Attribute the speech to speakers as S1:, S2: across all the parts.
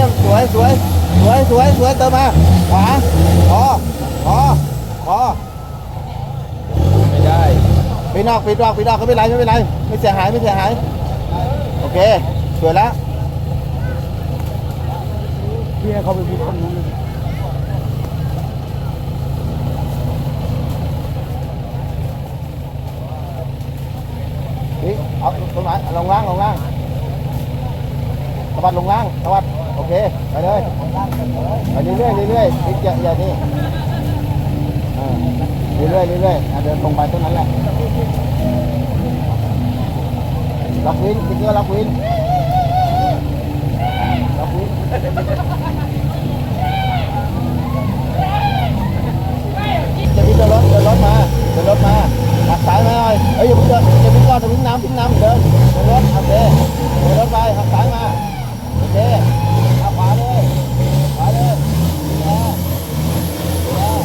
S1: วยสวยสวยสวยสวยเติมมาขวาพอพอพอไม่ได้ปีนอกปีนอกปีนอกก็ไม่เป็นไรไม่เป็นไรไม่เสียหายไม่เสียหายโอเคสวยแล้ว
S2: พี่ให้เขาไปพิจารณา
S1: นี่เอาตรงไหนลงล่างลงล่างสะบัดลงล่างสะบัด โอเค ไปเลยไปเรื่อยๆเรื่อยๆนิดอย่าอย่านี่อ่าเรื่อยๆเรื่อยๆเดินตรงไปตรงนั้นแหละล็อกวินติ๊กเกอร์ล็อกวินล็อกวินจะวิ่งเดินรถเดินรถมาเดินรถมาหักซ้ายมาหน่อยเอ้ยอย่าเพิ่งเดินอย่าเพิ่งก่อนจะวิ่งน้ำเพิ่งน้ำเดินเดินรถโอเคเดินรถไปหักซ้ายมาโอเคเอาขวาเลยขวาเลยดีแล้วดีแล้ว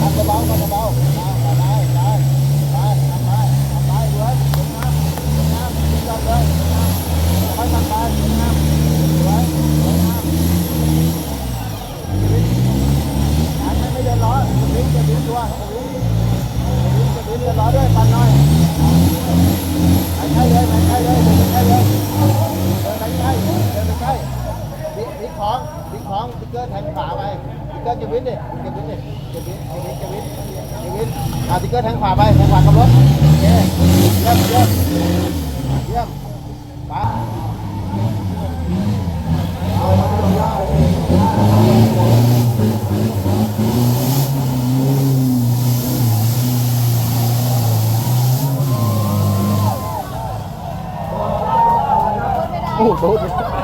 S1: ทำเบาๆทำเบาๆมาไปไปไปไปทำไปทำไปด้วยลงน้ำลงน้ำลงน้ำเลยลงน้ำค่อยทำไปลงน้ำสวยลงน้ำอันนั้นไม่เดิ นล้อวิ่งจะวิ่งตัววิ่งวิ่งจะวิ่งเดินล้อด้วยปันน่อยไปใกล้เลยไปใกล้เลยเดินใกล้เลยเดินไปใกล้เดินไปใกล้บิ๊กบิ๊กของบิ๊กของบิ๊กเกอร์แทงขวาไปบิ๊กเกอร์จะวิ่งดิจะวิ่งดิจะวิ่งจะวิ่งจะวิ่งจะวิ่งอะบิ๊กเกอร์แทงขวาไปแทงขวากับรถโอเคเยี่ยมเยี่ยมเยี่ยมไป โอ้โห